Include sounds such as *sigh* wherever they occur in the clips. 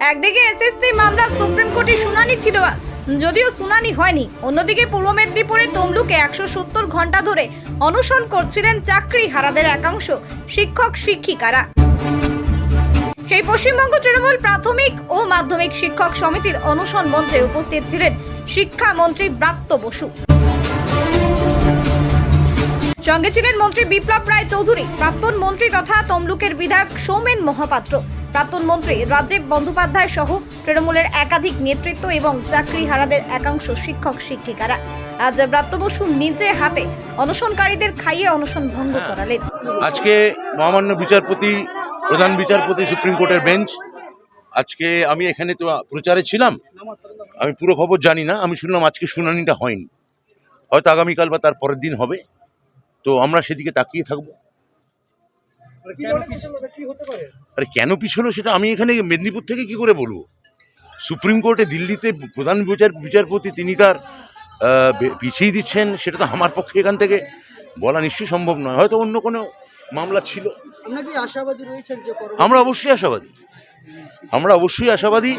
একদিকে এসএসসি মামলার সুপ্রিম কোর্টে শুনানি ছিল আজ। যদিও শুনানি হয়নি, অন্যদিকে পূর্ব মেদিনীপুরের তমলুকে একশো সত্তর ঘণ্টা ধরে অনশন করছিলেন চাকরি হারাদের একাংশ শিক্ষক, শিক্ষিকারা। সেই পশ্চিমবঙ্গ তৃণমূল প্রাথমিক ও মাধ্যমিক শিক্ষক সমিতির অনশন মঞ্চে উপস্থিত ছিলেন শিক্ষামন্ত্রী ব্রাত্য বসু। সঙ্গে ছিলেন মন্ত্রী বিপ্লব রায় চৌধুরী, প্রাক্তন মন্ত্রী তথা তমলুকের বিধায়ক সৌমেন মহাপাত্র। প্রাক্তন মন্ত্রী রাজীব বন্দ্যোপাধ্যায় সহ তৃণমূলের একাধিক নেতৃত্ব এবং চাকরি হারাদের একাংশ শিক্ষক শিক্ষিকারা। আজ ব্রাত্য বসু নিজে হাতে অনশনকারীদের খাইয়ে অনশন ভঙ্গ করালেন। আজকে মহামান্য বিচারপতি প্রধান বিচারপতি সুপ্রিম কোর্টের বেঞ্চ। আজকে আমি এখানে তো প্রচারে ছিলাম। আমি পুরো খবর জানি না আমি শুনলাম আজকে শুনানিটা হয়নি। হয়তো আগামীকাল বা তার পরের দিন হবে। তো আমরা সেদিকে তাকিয়ে থাকব। আরে কেন পিছলো সেটা আমি এখানে মেদিনীপুর থেকে কি করে বলব? সুপ্রিম কোর্টে দিল্লিতে প্রধান বিচার বিচারপতি তিনি তার পিছিয়ে দিচ্ছেন সেটা তো আমার পক্ষে এখান থেকে বলা নিশ্চয়ই সম্ভব নয়। হয়তো অন্য কোনো মামলা ছিল। আমরা অবশ্যই আশাবাদী। আমরা অবশ্যই আশাবাদী।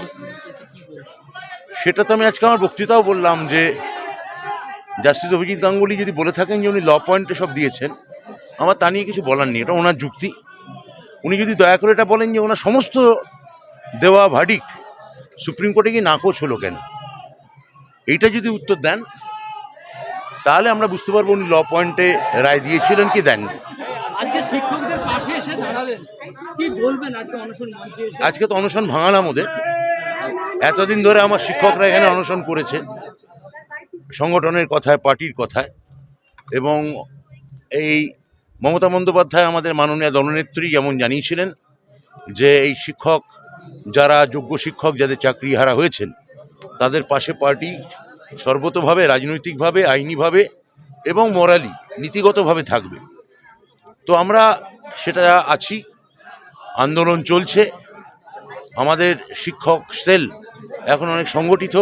সেটা তো আমি আজকে আমার বক্তৃতাও বললাম যে জাস্টিস অভিজিৎ গাঙ্গুলি যদি বলে থাকেন যে উনি ল পয়েন্টে সব দিয়েছেন আমার তা নিয়ে কিছু বলার নেই এটা ওনার যুক্তি। উনি যদি দয়া করে এটা বলেন যে ওনার সমস্ত দেওয়া ভার্ডিক সুপ্রিম কোর্টে গিয়ে নাকচ হলো কেন? এইটা যদি উত্তর দেন তাহলে আমরা বুঝতে পারব উনি ল পয়েন্টে রায় দিয়েছিলেন কি দেননি। আজকে শিক্ষকদের পাশে এসে দাঁড়ালেন। কি বলবেন আজকে অনশন মঞ্চে এসে? আজকে তো অনশন ভাঙালাম ওদের। এতদিন ধরে আমার শিক্ষকরা এখানে অনশন করেছে সংগঠনের কথায় পার্টির কথায় এবং এই মমতা বন্দ্যোপাধ্যায় আমাদের মাননীয় দলনেত্রী যেমন জানিয়েছিলেন যে এই শিক্ষক যারা যোগ্য শিক্ষক যাদের চাকরি হারা হয়েছেন, তাদের পাশে পার্টি সর্বতভাবে, রাজনৈতিকভাবে, আইনিভাবে এবং মরালি নীতিগতভাবে থাকবে। তো আমরা সেটা আছি, আন্দোলন চলছে, আমাদের শিক্ষক সেল এখন অনেক সংগঠিত,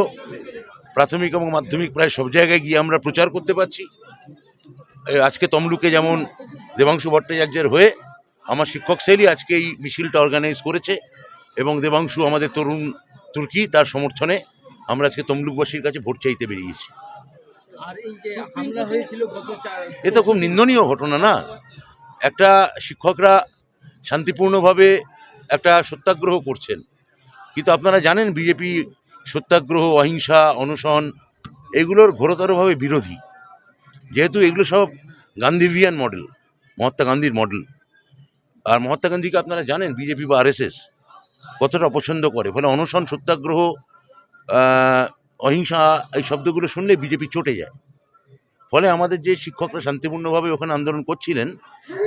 প্রাথমিক এবং মাধ্যমিক প্রায় সব জায়গায় গিয়ে আমরা প্রচার করতে পারছি। আজকে তমলুকে যেমন দেবাংশু ভট্টাচার্যের হয়ে আমার শিক্ষক সেলই আজকে এই মিছিলটা অর্গানাইজ করেছে এবং দেবাংশু আমাদের তরুণ তুর্কি তার সমর্থনে আমরা আজকে তমলুকবাসীর কাছে ভোট চাইতে বেরিয়েছি। এ তো খুব নিন্দনীয় ঘটনা না। একটা শিক্ষকরা শান্তিপূর্ণভাবে একটা সত্যাগ্রহ করছেন। কিন্তু আপনারা জানেন বিজেপি সত্যাগ্রহ অহিংসা অনশন এগুলোর ঘোরতরভাবে বিরোধী। যেহেতু এগুলো সব গান্ধীভিয়ান মডেল মহাত্মা গান্ধীর মডেল আর মহাত্মা গান্ধীকে আপনারা জানেন বিজেপি বা আরএসএস কতটা অপছন্দ করে। ফলে অনশন, সত্যাগ্রহ অহিংসা, এই শব্দগুলো শুনলে বিজেপি চটে যায়। ফলে আমাদের যে শিক্ষকরা শান্তিপূর্ণভাবে ওখানে আন্দোলন করছিলেন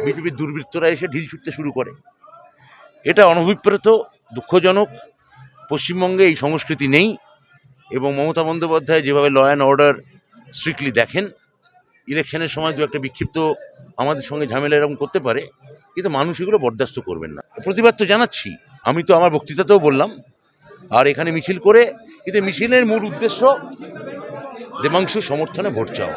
বিজেপির দুর্বৃত্তরা এসে ঢিল ছুটতে শুরু করে। এটা অনভিপ্রেত, দুঃখজনক। পশ্চিমবঙ্গে এই সংস্কৃতি নেই এবং মমতা বন্দ্যোপাধ্যায় যেভাবে ল অ্যান্ড অর্ডার স্ট্রিক্টলি দেখেন ইলেকশনের সময় দু একটা বিক্ষিপ্ত আমাদের সঙ্গে ঝামেলা এরকম করতে পারে, কিন্তু মানুষ এগুলো বরদাস্ত করবেন না। প্রতিবাদ তো জানাচ্ছি। আমি তো আমার বক্তৃতাতেও বললাম, আর এখানে মিছিল করে, কিন্তু মিছিলের মূল উদ্দেশ্য দেবাংশু সমর্থনে ভোট চাওয়া।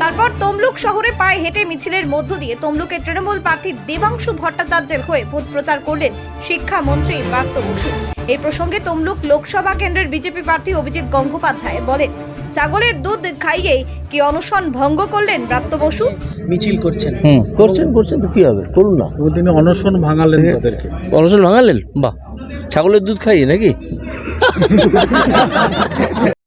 তারপর তমলুক শহরে পায়ে হেঁটে মিছিলের মধ্য দিয়ে তমলুকের তৃণমূল প্রার্থী দেবাংশু ভট্টাচার্যের হয়ে ভোট প্রচার করলেন শিক্ষামন্ত্রী ব্রাত্য বসু। এই প্রসঙ্গে তমলুক লোকসভা কেন্দ্রের বিজেপি প্রার্থী অভিজিৎ গঙ্গোপাধ্যায় বলেন ছাগলের দুধ খাইয়ে কি অনশন ভঙ্গ করলেন ব্রাত্য বসু? মিছিল করছেন। করছেন করছেন তো কি হবে? করুন না। তিনি অনশন ভাঙালেন তাদেরকে। অনশন ভাঙালেন? বাহ। ছাগলের দুধ খাইয়ে নাকি? *laughs*